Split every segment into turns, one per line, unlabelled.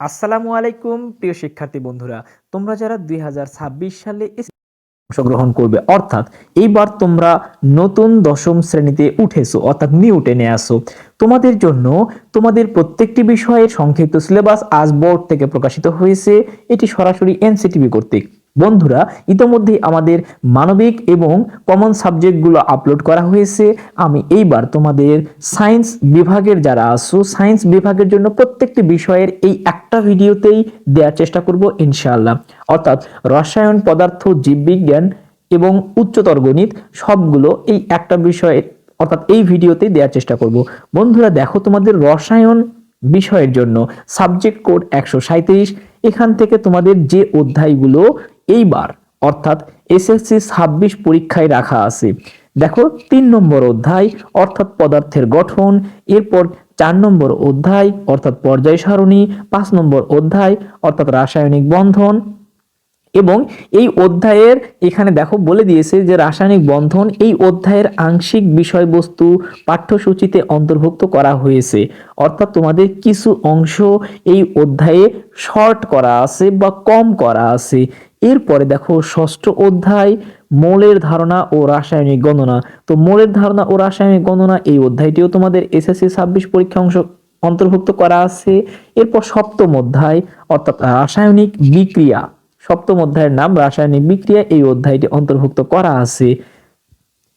আসসালামু আলাইকুম, প্রিয় শিক্ষার্থী বন্ধুরা। তোমরা যারা দুই হাজার ছাব্বিশ সালে অংশগ্রহণ করবে, অর্থাৎ এইবার তোমরা নতুন দশম শ্রেণীতে উঠেছো, অর্থাৎ নিউ টেনে আসো তোমাদের জন্য তোমাদের প্রত্যেকটি বিষয়ের সংক্ষিপ্ত সিলেবাস আজ বোর্ড থেকে প্রকাশিত হয়েছে। এটি সরাসরি এনসিটিভি কর্তৃক। বন্ধুরা ইতোমধ্যে আমাদের মানবিক এবং কমন সাবজেক্টগুলো আপলোড করা হয়েছে। আমি এইবার তোমাদের সায়েন্স বিভাগের যারা আসো সায়েন্স বিভাগের জন্য প্রত্যেকটি বিষয়ের এই একটা ভিডিওতেই দেওয়ার চেষ্টা করব, ইনশাআল্লাহ। অর্থাৎ রসায়ন, পদার্থ, জীববিজ্ঞান এবং উচ্চতর গণিত সবগুলো এই একটা বিষয়ে, অর্থাৎ এই ভিডিওতেই দেওয়ার চেষ্টা করব। বন্ধুরা, দেখো তোমাদের রসায়ন বিষয়ের জন্য সাবজেক্ট কোড একশো সাঁত্রিশ এখান থেকে তোমাদের যে অধ্যায়গুলো এইবার, অর্থাৎ এসএসসি ছাব্বিশ পরীক্ষায় রাখা আছে। দেখো, তিন নম্বর অধ্যায়, অর্থাৎ পদার্থের গঠন, এরপর চার নম্বর অধ্যায়, অর্থাৎ পর্যায় সারণী, পাঁচ নম্বর অধ্যায়, অর্থাৎ রাসায়নিক বন্ধন। এবং এই অধ্যায়ের, এখানে দেখো, বলে দিয়েছে যে রাসায়নিক বন্ধন এই অধ্যায়ের আংশিক বিষয়বস্তু পাঠ্যসূচিতে অন্তর্ভুক্ত করা হয়েছে। অর্থাৎ তোমাদের কিছু অংশ এই অধ্যায়ে শর্ট করা আছে বা কম করা আছে। এরপরে দেখো ষষ্ঠ অধ্যায়, মোলের ধারণা ও রাসায়নিক গণনা। তো মোলের ধারণা ও রাসায়নিক গণনা এই অধ্যায়টিও তোমাদের এসএসসি ছাব্বিশ পরীক্ষা অংশ অন্তর্ভুক্ত করা আছে। এরপর সপ্তম অধ্যায়, অর্থাৎ রাসায়নিক বিক্রিয়া। সপ্তম অধ্যায়ের নাম রাসায়নিক বিক্রিয়া, এই অধ্যায়টি অন্তর্ভুক্ত করা আছে।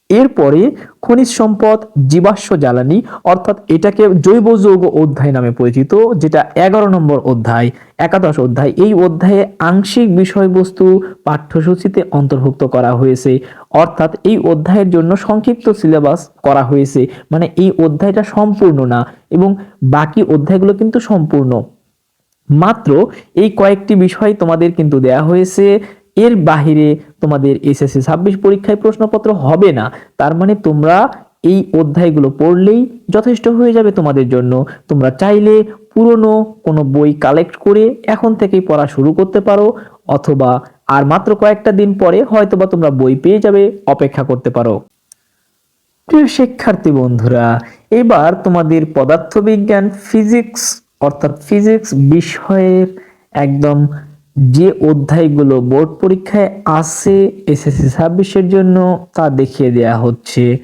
এরপরে খনিজ সম্পদ, জীবাশ্ম জ্বালানি, অর্থাৎ এটাকে জৈব যৌগ অধ্যায় নামে পরিচিত, যেটা এগারো নম্বর অধ্যায়, একাদশ অধ্যায়। এই অধ্যায়ে আংশিক বিষয়বস্তু পাঠ্যসূচিতে অন্তর্ভুক্ত করা হয়েছে। অর্থাৎ এই অধ্যায়ের জন্য সংক্ষিপ্ত সিলেবাস করা হয়েছে। মানে এই অধ্যায়টা সম্পূর্ণ না, এবং বাকি অধ্যায়গুলো কিন্তু সম্পূর্ণ। মাত্র এই কয়েকটি বিষয় তোমাদের কিন্তু দেয়া হয়েছে। এর বাহিরে তোমাদের এসএসসি ছাব্বিশ পরীক্ষায় প্রশ্নপত্র হবে না। তার মানে তোমরা এই অধ্যায়গুলো পড়লেই যথেষ্ট হয়ে যাবে তোমাদের জন্য। তোমরা চাইলে পুরনো কোনো বই কালেক্ট করে এখন থেকেই পড়া শুরু করতে পারো, অথবা আর মাত্র কয়েকটা দিন পরে হয়তোবা তোমরা বই পেয়ে যাবে, অপেক্ষা করতে পারো। প্রিয় শিক্ষার্থী বন্ধুরা, এবার তোমাদের পদার্থবিজ্ঞান ফিজিক্স অর্থাৎ ফিজিক্স বিষয়ের একদম যে অধ্যায়গুলো বোর্ড পরীক্ষায় আছে, এসএসসি ছাব্বিশের জন্য তা দেখিয়ে দেয়া হচ্ছে।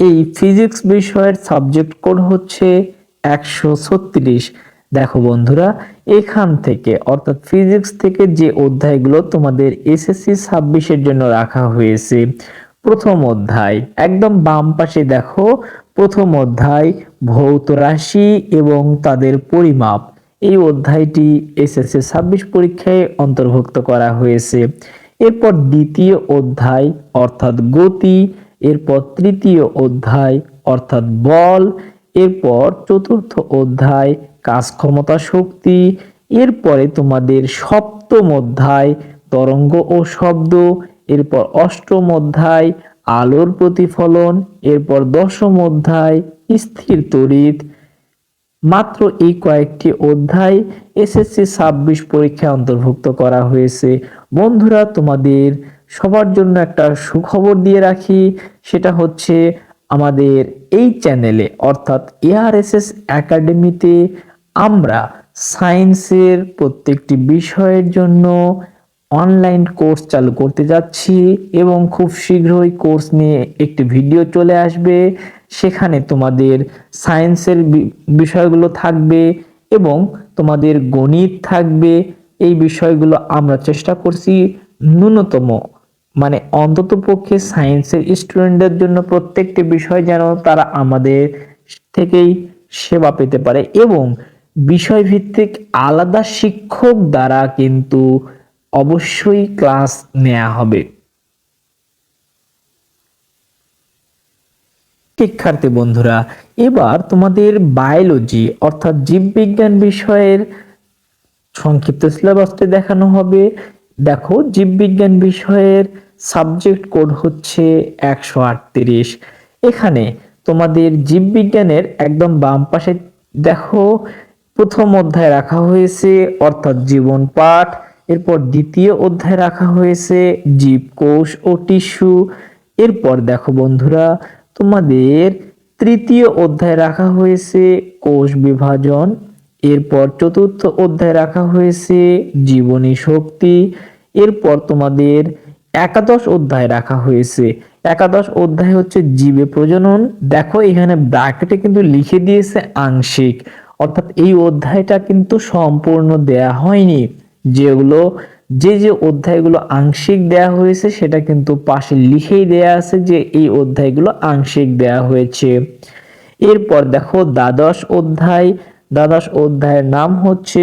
এই ফিজিক্স বিষয়ের সাবজেক্ট কোড হচ্ছে একশো ছত্রিশ। দেখো বন্ধুরা, এখান থেকে, অর্থাৎ ফিজিক্স থেকে যে অধ্যায়গুলো তোমাদের এসএসসি ছাব্বিশের জন্য রাখা হয়েছে, প্রথম অধ্যায়, একদম বাম পাশে দেখো, প্রথম অধ্যায় ভৌত রাশি এবং তাদের পরিমাপ। এই অধ্যায়টি এসএসসি ছাব্বিশ পরীক্ষায় অন্তর্ভুক্ত করা হয়েছে। এরপর দ্বিতীয় অধ্যায়, অর্থাৎ গতি, এরপর তৃতীয় অধ্যায়, অর্থাৎ বল, এরপর চতুর্থ অধ্যায়, কাজ ক্ষমতা শক্তি, এরপরে তোমাদের সপ্তম অধ্যায়, তরঙ্গ ও শব্দ, এরপর অষ্টম অধ্যায়, আলোর প্রতিফলন, এরপর দশম অধ্যায়, স্থির তড়িৎ মাত্র এই কয়েকটি অধ্যায় এসএসসি ছাব্বিশ পরীক্ষায় অন্তর্ভুক্ত করা হয়েছে। বন্ধুরা, তোমাদের সবার জন্য একটা সুখবর দিয়ে রাখি, সেটা হচ্ছে আমাদের এই চ্যানেলে, অর্থাৎ এআরএসএস একাডেমিতে আমরা সায়েন্সের প্রত্যেকটি বিষয়ের জন্য অনলাইন কোর্স চালু করতে যাচ্ছি এবং খুব শীঘ্রই কোর্স নিয়ে একটি ভিডিও চলে আসবে। সেখানে তোমাদের সায়েন্সের বিষয়গুলো থাকবে এবং তোমাদের গণিত থাকবে। এই বিষয়গুলো আমরা চেষ্টা করছি ন্যূনতম মানে অন্তত পক্ষে সায়েন্সের স্টুডেন্টদের জন্য প্রত্যেকটি বিষয় যেন তারা আমাদের থেকেই সেবা পেতে পারে এবং বিষয়ভিত্তিক আলাদা শিক্ষক দ্বারা কিন্তু অবশ্যই ক্লাস নেওয়া হবে। শিক্ষার্থী বন্ধুরা, এবার তোমাদের বায়োলজি অর্থাৎ জীববিজ্ঞান বিষয়ের সংক্ষিপ্ত সিলেবাসটি দেখানো হবে। দেখো, জীববিজ্ঞান বিষয়ের সাবজেক্ট কোড হচ্ছে একশো আটত্রিশ। এখানে তোমাদের জীববিজ্ঞানের একদম বাম পাশে দেখো, প্রথম অধ্যায় রাখা হয়েছে, অর্থাৎ জীবন পাঠ। এরপর দ্বিতীয় অধ্যায় রাখা হয়েছে, জীবকোষ ও টিস্যু। এরপর দেখো বন্ধুরা তোমাদের তৃতীয় অধ্যায় রাখা হয়েছে কোষ বিভাজন, এরপর চতুর্থ অধ্যায় রাখা হয়েছে জীবনী শক্তি, এরপর তোমাদের একাদশ অধ্যায় রাখা হয়েছে। একাদশ অধ্যায় হচ্ছে জীবে প্রজনন। দেখো এখানে ব্র্যাকেটে কিন্তু লিখে দিয়েছে আংশিক, অর্থাৎ এই অধ্যায়টা কিন্তু সম্পূর্ণ দেয়া হয়নি, যেগুলো যে যে অধ্যায়গুলো আংশিক দেয়া হয়েছে, সেটা কিন্তু পাশে লিখেই দেয়া আছে যে এই অধ্যায়গুলো আংশিক দেয়া হয়েছে। এরপর দেখো দ্বাদশ অধ্যায়। দ্বাদশ অধ্যায়ের নাম হচ্ছে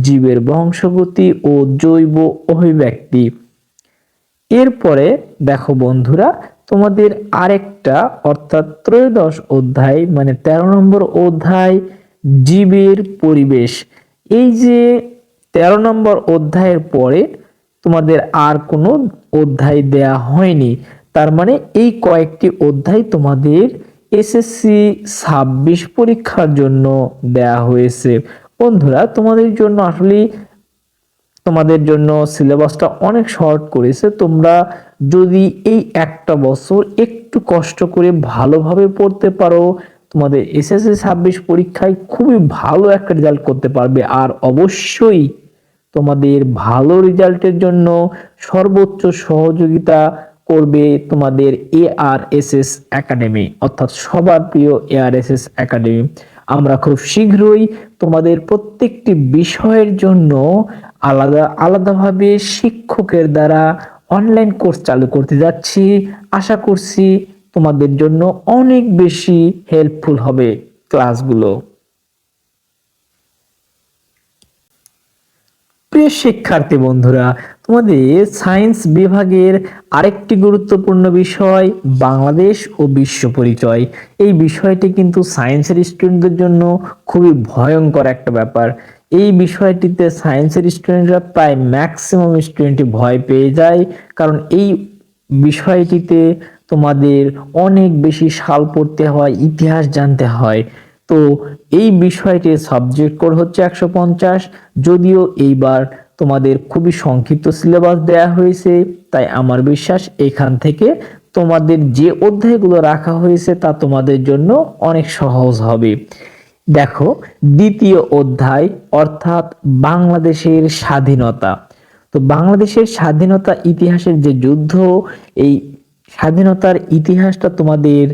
জীবের বংশগতি ও জৈব অভিব্যক্তি। এরপরে দেখো বন্ধুরা, তোমাদের আরেকটা অর্থাৎ ত্রয়োদশ অধ্যায় মানে তেরো নম্বর অধ্যায়, জীবের পরিবেশ। এই যে তেরো নম্বর অধ্যায়ের পরে তোমাদের আর কোনো অধ্যায় দেয়া হয়নি। তার মানে এই কয়েকটি অধ্যায় তোমাদের এসএসসি ছাব্বিশ পরীক্ষার জন্য দেয়া হয়েছে। বন্ধুরা, তোমাদের জন্য আসলে তোমাদের জন্য সিলেবাসটা অনেক শর্ট করেছে। তোমরা যদি এই একটা বছর একটু কষ্ট করে ভালোভাবে পড়তে পারো তোমাদের এসএসসি ছাব্বিশ পরীক্ষায় খুবই ভালো একটা রেজাল্ট করতে পারবে। আর অবশ্যই তোমাদের ভালো রেজাল্টের জন্য সর্বোচ্চ সহযোগিতা করবে তোমাদের এআরএসএস একাডেমি অর্থাৎ সবার প্রিয় এআরএসএস একাডেমি আমরা খুব শীঘ্রই তোমাদের প্রত্যেকটি বিষয়ের জন্য আলাদা আলাদাভাবে শিক্ষকের দ্বারা অনলাইন কোর্স চালু করতে যাচ্ছি। আশা করছি তোমাদের জন্য অনেক বেশি হেল্পফুল হবে ক্লাসগুলো প্রিয় শিক্ষার্থী বন্ধুরা, তোমাদের সায়েন্স বিভাগের আরেকটি গুরুত্বপূর্ণ বিষয় বাংলাদেশ ও বিশ্ব পরিচয়। এই বিষয়টি কিন্তু সায়েন্সের স্টুডেন্টদের জন্য খুবই ভয়ঙ্কর একটা ব্যাপার। এই বিষয়টিতে সায়েন্সের স্টুডেন্টরা প্রায় ম্যাক্সিমাম স্টুডেন্টই ভয় পেয়ে যায়। কারণ এই বিষয়টিতে তোমাদের অনেক বেশি সাল পড়তে হয়, ইতিহাস জানতে হয়। তো এই বিষয়টির সাবজেক্ট কোড হচ্ছে একশো পঞ্চাশ। যদিও এইবার তোমাদের খুবই সংক্ষিপ্ত সিলেবাস দেয়া হয়েছে, তাই আমার বিশ্বাস এখান থেকে তোমাদের যে অধ্যায়গুলো রাখা হয়েছে তা তোমাদের জন্য অনেক সহজ হবে। দেখো, দ্বিতীয় অধ্যায় অর্থাৎ বাংলাদেশের স্বাধীনতা। তো বাংলাদেশের স্বাধীনতা ইতিহাসের যে যুদ্ধ, এই স্বাধীনতার ইতিহাসটা তোমাদের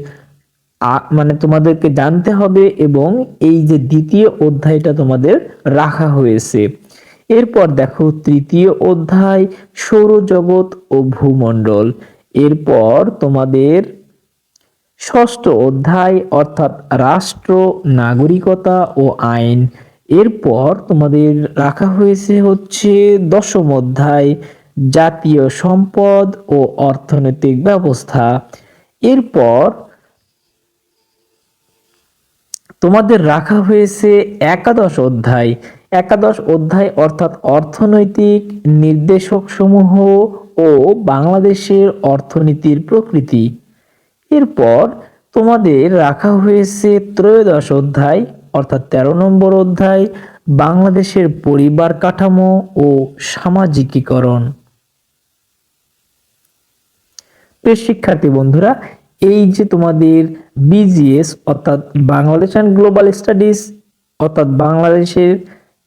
মানে তোমাদেরকে জানতে হবে এবং এই যে দ্বিতীয় অধ্যায়টা তোমাদের রাখা হয়েছে। এরপর দেখো তৃতীয় অধ্যায়, সৌরজগৎ ও ভূমণ্ডল। এরপর তোমাদের ষষ্ঠ অধ্যায়, অর্থাৎ রাষ্ট্র, নাগরিকতা ও আইন। এরপর তোমাদের রাখা হয়েছে হচ্ছে দশম অধ্যায় জাতীয় সম্পদ ও অর্থনৈতিক ব্যবস্থা। এরপর তোমাদের রাখা হয়েছে একাদশ অধ্যায়। একাদশ অধ্যায় অর্থাৎ অর্থনৈতিক নির্দেশক সমূহ ও বাংলাদেশের অর্থনীতির প্রকৃতি। এরপর তোমাদের রাখা হয়েছে ত্রয়োদশ অধ্যায় অর্থাৎ তেরো নম্বর অধ্যায়, বাংলাদেশের পরিবার কাঠামো ও সামাজিকীকরণ। প্রিয় শিক্ষার্থী বন্ধুরা, এই যে তোমাদের বিজিএস অর্থাৎ বাংলাদেশ অ্যান্ড গ্লোবাল স্টাডিজ অর্থাৎ বাংলাদেশের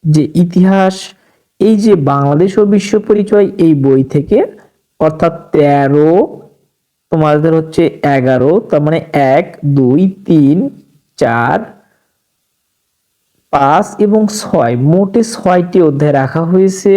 যে ইতিহাস, এই যে বাংলাদেশ ও বিশ্ব পরিচয়, এই বই থেকে, অর্থাৎ তেরো, তোমাদের হচ্ছে এগারো, তার মানে এক, দুই, তিন, চার, পাঁচ এবং ছয়, মোটে ছয়টি অধ্যায় রাখা হয়েছে।